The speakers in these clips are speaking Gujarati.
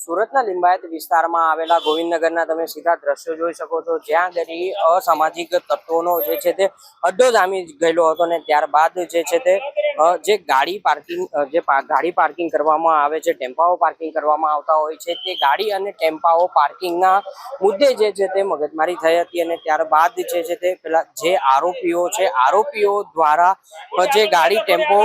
સુરતના લિંબાયત વિસ્તારમાં આવેલા ગોવિંદનગરના તમે સીધા દ્રશ્યો જોઈ શકો છો. જ્યાં ગરી અસામાજિક તત્વોનો જે છે તે અડ્ડો જામી ગયેલો હતો ને ત્યારબાદ જે છે તે જે ગાડી પાર્કિંગ જે ગાડી પાર્કિંગ કરવામાં આવે છે, ટેમ્પાઓ પાર્કિંગ કરવામાં આવતા હોય છે, તે ગાડી અને ટેમ્પાઓ પાર્કિંગના મુદ્દે જે છે તે મગજમારી થઈ હતી અને ત્યારબાદ જે છે તે પેલા જે આરોપીઓ છે, આરોપીઓ દ્વારા જે ગાડી ટેમ્પો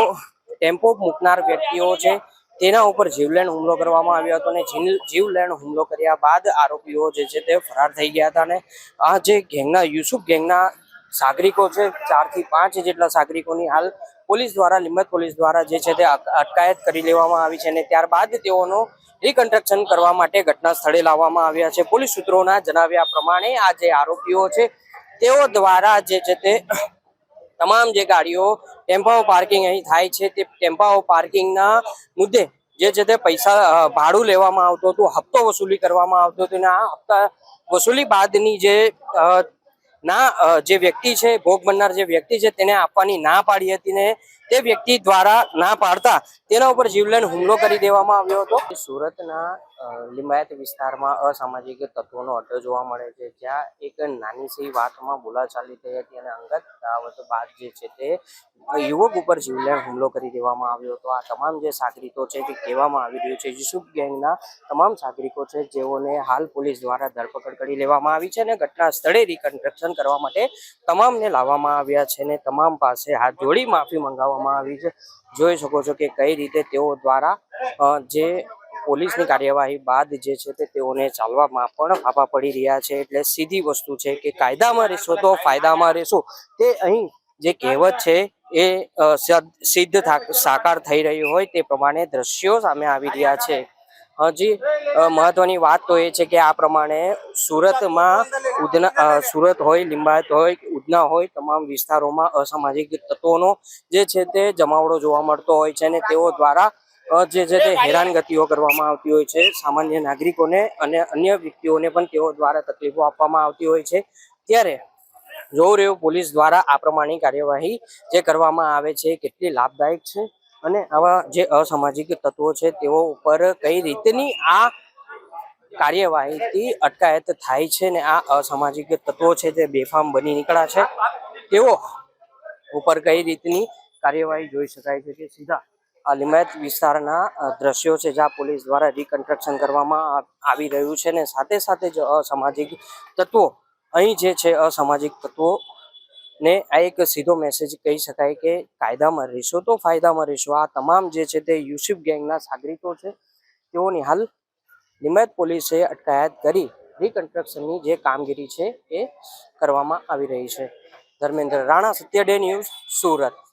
ટેમ્પો મૂકનાર વ્યક્તિઓ છે તેના ઉપર જીવલેણ હુમલો કરવામાં આવ્યો હતો અને જીવલેણ હુમલો કર્યા બાદ આરોપીઓ જે છે તે ફરાર થઈ ગયા હતા અને આ જે ગેંગના, યુસુફ ગેંગના સાગરિકો છે, ચારથી પાંચ જેટલા સાગરિકોની હાલ પોલીસ દ્વારા, લીંબત પોલીસ દ્વારા જે છે તે અટકાયત કરી લેવામાં આવી છે અને ત્યારબાદ તેઓનો રિકન્સ્ટ્રક્શન કરવા માટે ઘટના સ્થળે લાવવામાં આવ્યા છે. પોલીસ સૂત્રોના જણાવ્યા પ્રમાણે આ જે આરોપીઓ છે, તેઓ દ્વારા જે છે તે તમામ જે ગાડીઓ ટેમ્પાઓ પાર્કિંગ અહીં થાય છે તે ટેમ્પાઓ પાર્કિંગના મુદ્દે જે છે તે પૈસા ભાડું લેવામાં આવતું હતું, હપ્તો વસૂલી કરવામાં આવતો હતો અને આ હપ્તા વસૂલી બાદની જે ના જે વ્યક્તિ છે, ભોગ બનનાર જે વ્યક્તિ છે તેને આપવાની ના પાડી હતી ને તે વ્યક્તિ દ્વારા ના પાડતા તેના ઉપર જીવલેણ હુમલો કરી દેવામાં આવ્યો હતો. સુરતના લિંબાયત વિસ્તારમાં અસામાજિક તત્વોનો અડ્ડો જોવા મળે છે. જ્યાં એક નાની સી વાતમાં બોલાચાલી થઈ હતી અને અંગત દાવત બાદ જે છે તે યુવક ઉપર જીવલેણ હુમલો કરી દેવામાં આવ્યો હતો. આ તમામ જે સાગરિકો છે તે કહેવામાં આવી રહ્યું છે. યુસુફ ગેંગના તમામ સાગરિકો છે જેઓને હાલ પોલીસ દ્વારા ધરપકડ કરી લેવામાં આવી છે અને ઘટના સ્થળે રિકન્સ્ટ્રક્શન કરવા માટે તમામને લાવવામાં આવ્યા છે અને તમામ પાસે હાથ જોડી માફી મંગાવવામાં આવી છે. જોઈ શકો છો કે કઈ રીતે તેઓ દ્વારા જે પોલીસની કાર્યવાહી બાદ જે છે તે તેઓને ચાલવામાં પણ ફાફા પડી રહ્યા છે. એટલે સીધી વસ્તુ છે કે કાયદામાં રહેશો તો ફાયદામાં રહેશો. તે અહીં જે કહેવત છે એ સિદ્ધ સાકાર થઈ રહ્યું હોય તે પ્રમાણે દ્રશ્યો સામે આવી રહ્યા છે. હજી મહત્વની વાત તો એ છે કે આ પ્રમાણે સુરતમાં ઉધના સુરત હોય, લિંબાયત હોય ઉદના હોય, તમામ વિસ્તારોમાં અસામાજિક તત્વોનો જે છે તે જમાવડો જોવા મળતો હોય છે અને તેઓ દ્વારા જે છે તે હેરાનગતિઓ કરવામાં આવતી હોય છે. સામાન્ય નાગરિકોને અને અન્ય વ્યક્તિઓને પણ તેઓ દ્વારા તકલીફો આપવામાં આવતી હોય છે. ત્યારે જોવું રહ્યું, પોલીસ દ્વારા આ પ્રમાણેની કાર્યવાહી જે કરવામાં આવે છે, કેટલી લાભદાયક છે? અને આવા જે અસામાજિક તત્વો છે, તેઓ ઉપર કઈ રીતની આ કાર્યવાહીથી અટકાયત થાય છે ને આ અસામાજિક તત્વો છે, જે બેફામ બની નીકળ્યા છે, તેઓ ઉપર કઈ રીતની કાર્યવાહી જોઈ શકાય છે કે સીધા આ લિમાયત વિસ્તારના દ્રશ્યો છે, જ્યાં પોલીસ દ્વારા રિકન્સ્ટ્રક્શન કરવામાં આવી રહ્યું છે ને સાથે સાથે જ અસામાજિક તત્વો, અહીં જે છે અસામાજિક તત્વો ને આ એક સીધો મેસેજ કહી શકાય કે કાયદામાં રહેશો તો ફાયદામાં રહેશો. આ તમામ જે છે તે યુસુફ ગેંગના સાગરીતો છે. તેઓની હાલ નિમાયત પોલીસે અટકાયત કરી રિકન્સ્ટ્રક્શનની જે કામગીરી છે એ કરવામાં આવી રહી છે. Dharmendra Rana Satya day news, Surat.